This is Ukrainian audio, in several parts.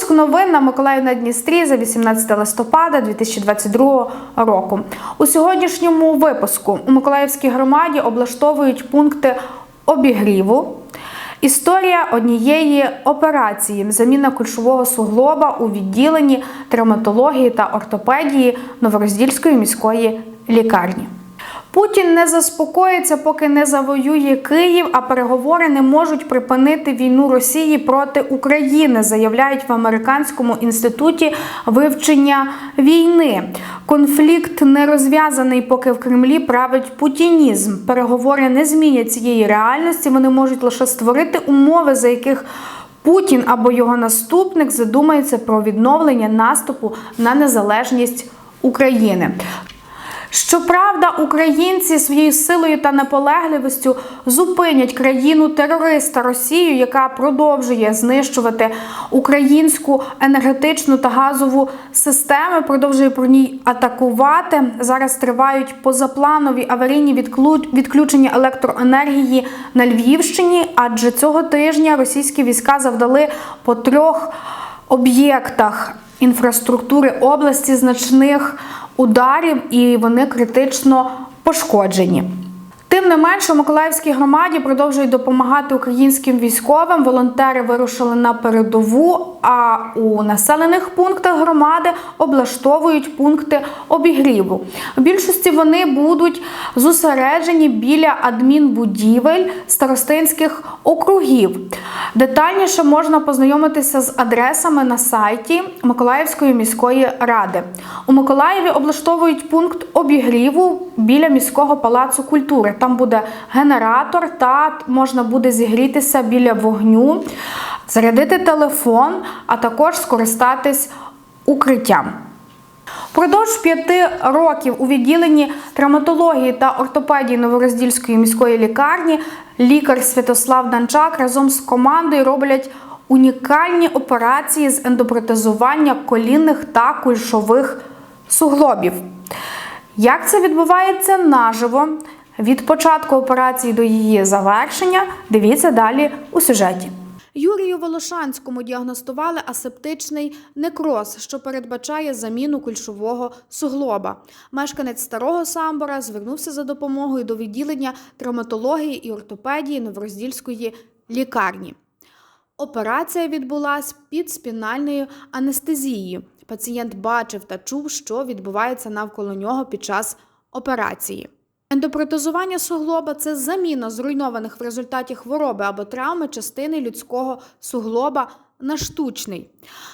Випуск новин на Миколаїв на Дністрі за 18 листопада 2022 року. У сьогоднішньому випуску у Миколаївській громаді облаштовують пункти обігріву. Історія однієї операції заміна кульшового суглоба у відділенні травматології та ортопедії Новороздільської міської лікарні. Путін не заспокоїться, поки не завоює Київ, а переговори не можуть припинити війну Росії проти України, заявляють в американському інституті вивчення війни. Конфлікт не розв'язаний, поки в Кремлі править путінізм. Переговори не змінять цієї реальності. Вони можуть лише створити умови, за яких Путін або його наступник задумається про відновлення наступу на незалежність України. Щоправда, українці своєю силою та наполегливістю зупинять країну терориста Росію, яка продовжує знищувати українську енергетичну та газову системи, продовжує про ній атакувати. Зараз тривають позапланові аварійні відклю- відключення електроенергії на Львівщині, адже цього тижня російські війська завдали по трьох об'єктах інфраструктури області значних ударів, і вони критично пошкоджені. Тим не менше, у Миколаївській громаді продовжують допомагати українським військовим. Волонтери вирушили на передову. А у населених пунктах громади облаштовують пункти обігріву. У більшості вони будуть зосереджені біля адмінбудівель старостинських округів. Детальніше можна познайомитися з адресами на сайті Миколаївської міської ради. У Миколаєві облаштовують пункт обігріву біля міського палацу культури. Там буде генератор та можна буде зігрітися біля вогню, зарядити телефон, а також скористатись укриттям. Продовж п'яти років у відділенні травматології та ортопедії Новороздільської міської лікарні лікар Святослав Данчак разом з командою роблять унікальні операції з ендопротезування колінних та кульшових суглобів. Як це відбувається наживо від початку операції до її завершення? Дивіться далі у сюжеті. Юрію Волошанському діагностували асептичний некроз, що передбачає заміну кульшового суглоба. Мешканець старого самбора звернувся за допомогою до відділення травматології і ортопедії Новороздільської лікарні. Операція відбулась під спінальною анестезією. Пацієнт бачив та чув, що відбувається навколо нього під час операції. Ендопротезування суглоба це заміна зруйнованих в результаті хвороби або травми частини людського суглоба на штучний.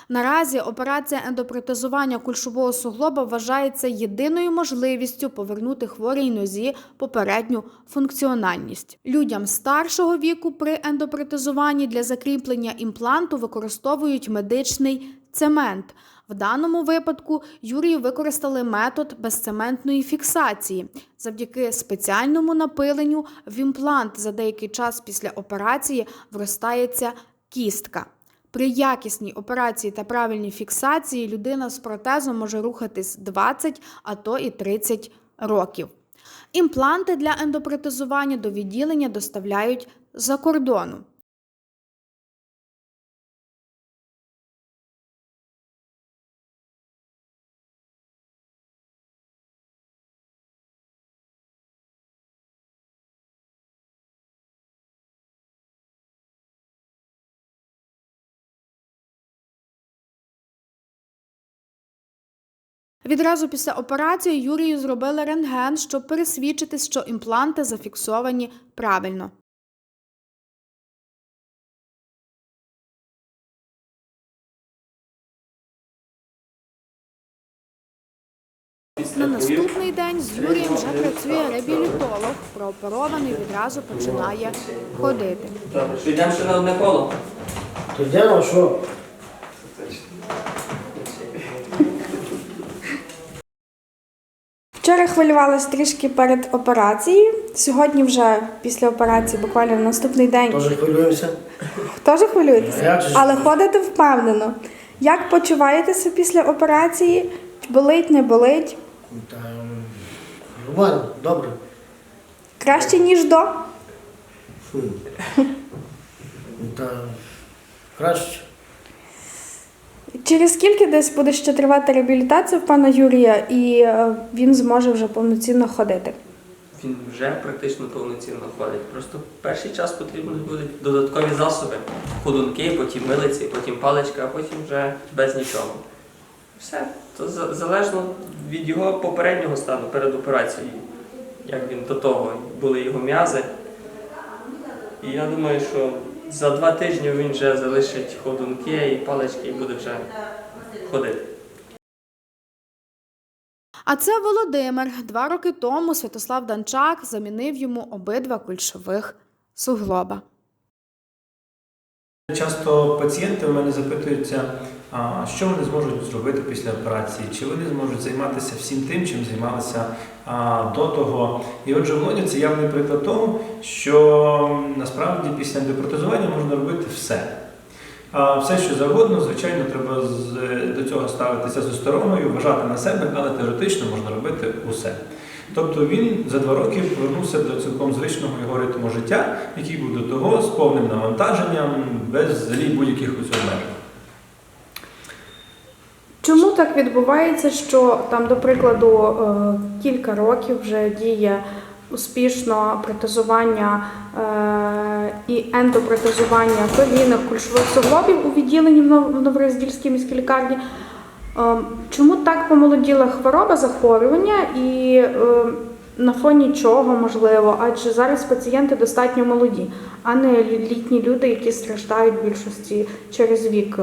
Наразі операція ендопротезування кульшового суглоба вважається єдиною можливістю повернути хворій нозі попередню функціональність. Людям старшого віку при ендопротезуванні для закріплення імпланту використовують медичний цемент. В даному випадку Юрію використали метод безцементної фіксації. Завдяки спеціальному напиленню в імплант за деякий час після операції вростається кістка. При якісній операції та правильній фіксації людина з протезом може рухатись 20, а то і 30 років. Імпланти для ендопротезування до відділення доставляють за кордону. Відразу після операції Юрію зробили рентген, щоб пересвідчитись, що імпланти зафіксовані правильно. На наступний день з Юрієм вже працює реабілітолог. Прооперований відразу починає ходити. Добре, що йдемо ще на одне коло. То йдемо, що? Вчора хвилювалася трішки перед операцією. Сьогодні вже після операції, буквально на наступний день. Теж хвилюємося. Теж хвилюєтеся? Але ходите впевнено. Як почуваєтеся після операції? Болить, не болить? Та, нормально, добре. Краще, ніж до? Та, краще. Через скільки десь буде ще тривати реабілітація пана Юрія, і е, він зможе вже повноцінно ходити? Він вже практично повноцінно ходить. Просто перший час потрібні будуть додаткові засоби. Ходунки, потім милиці, потім паличка, а потім вже без нічого. Все. То залежно від його попереднього стану перед операцією. Як він до того були його м'язи. І я думаю, що за два тижні він вже залишить ходунки і палички і буде вже ходити. А це Володимир. Два роки тому Святослав Данчак замінив йому обидва кульшових суглоба. Часто пацієнти у мене запитуються, що вони зможуть зробити після операції, чи вони зможуть займатися всім тим, чим займалися до того. І отже, Володя це явний приклад того, що насправді після ендопротезування можна робити все. Все, що завгодно, звичайно, треба до цього ставитися з осторогою, вважати на себе, але теоретично можна робити усе. Тобто він за два роки повернувся до цілком звичного його ритму життя, який був до того з повним навантаженням, без будь-яких обмежень. Чому так відбувається, що там, до прикладу, е, кілька років вже діє успішно протезування е, і ендопротезування колінних кульшових суглобів у відділенні в Новороздільській міській лікарні? Е, Чому так помолоділа хвороба захворювання і на фоні чого можливо? Адже зараз пацієнти достатньо молоді, а не літні люди, які страждають більшості через вік.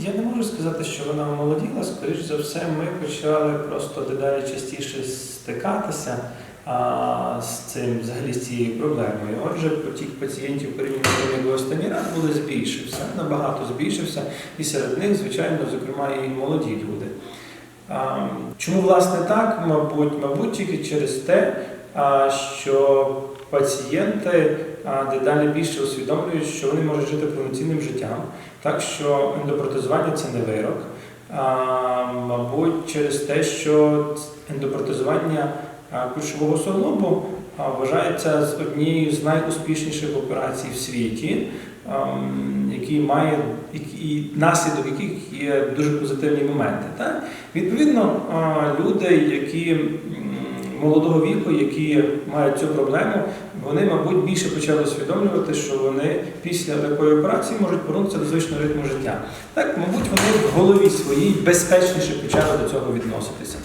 Я не можу сказати, що вона омолоділа. Скоріш за все, ми почали просто дедалі частіше стикатися а, з цим, взагалі з цією проблемою. Отже, потік пацієнтів порівняно як останній раз, були збільшився, набагато збільшився, і серед них, звичайно, зокрема, і молоді люди. А, Чому власне так? Мабуть, мабуть, тільки через те, а, що пацієнти дедалі більше усвідомлюють, що вони можуть жити повноцінним життям, так що ендопротезування це не вирок. А, мабуть, через те, що ендопротезування а, ключового суглобу вважається з однією з найуспішніших операцій в світі, який має і наслідок яких є дуже позитивні моменти. Так? Відповідно, люди, які молодого віку, які мають цю проблему, вони, мабуть, більше почали усвідомлювати, що вони після такої операції можуть повернутися до звичного ритму життя. Так, мабуть, вони в голові своїй безпечніше почали до цього відноситися.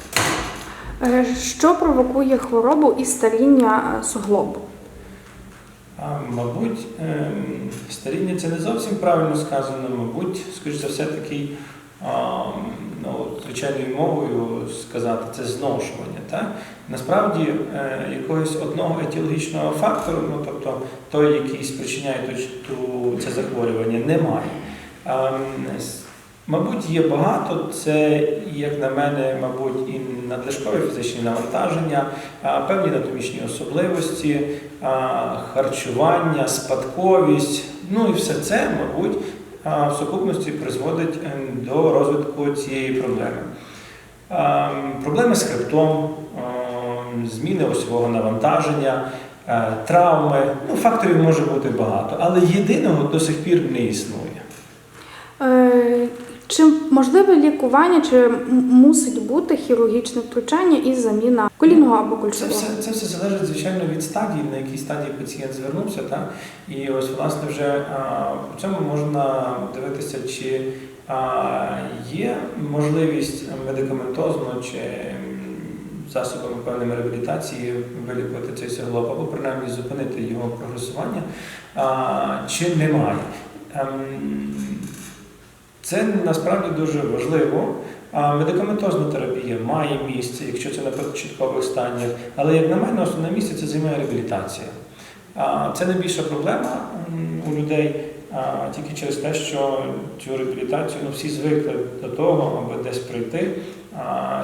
Е, Що провокує хворобу і старіння е, суглобу? А, мабуть, ем, старіння це не зовсім правильно сказано, мабуть, скоріш за все, такий, ну, звичайною мовою сказати, це зношування. Так? Насправді е, якогось одного етіологічного фактору, ну, тобто той, який спричиняє ту, це захворювання, немає. Ем, Мабуть, є багато. Це, як на мене, мабуть, і надлишкові фізичні навантаження, певні анатомічні особливості, харчування, спадковість. Ну і все це, мабуть, в сукупності призводить ем, до розвитку цієї проблеми. Ем, Проблеми з хребтом, зміни осьового навантаження, травми. Ну, факторів може бути багато, але єдиного до сих пір не існує. Можливе лікування, чи мусить бути хірургічне втручання і заміна колінного або Це все, це все залежить, звичайно, від стадії, на якій стадії пацієнт звернувся. Так? І ось, власне, вже по цьому можна дивитися, чи а, є можливість медикаментозно чи засобами певними реабілітації вилікувати цей суглоб, або принаймні зупинити його прогресування, а, чи немає. Це насправді дуже важливо. А Медикаментозна терапія має місце, якщо це на початкових стадіях, але як на мене, основне місце це займає реабілітація. Це найбільша проблема у людей тільки через те, що цю реабілітацію ну, всі звикли до того, аби десь прийти,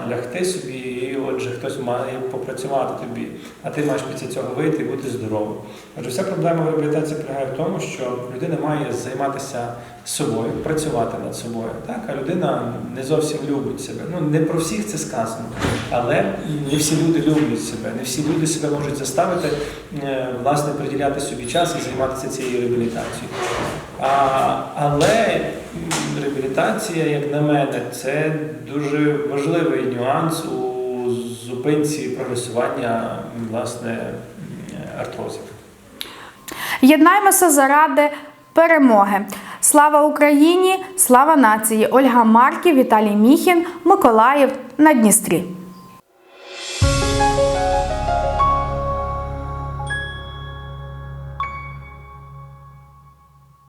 лягти собі, і отже, хтось має попрацювати тобі, а ти маєш після цього вийти і бути здоровим. Отже, вся проблема в реабілітації полягає в тому, що людина має займатися собою, працювати над собою. Так? А людина не зовсім любить себе. Ну, не про всіх це сказано, але не всі люди люблять себе, не всі люди себе можуть заставити е, власне приділяти собі час і займатися цією реабілітацією. А, але реабілітація, як на мене, це дуже важливий нюанс у зупинці прогресування власне артрозів. Єднаймося заради перемоги. Слава Україні! Слава нації! Ольга Марків, Віталій Міхін, Миколаїв на Дністрі.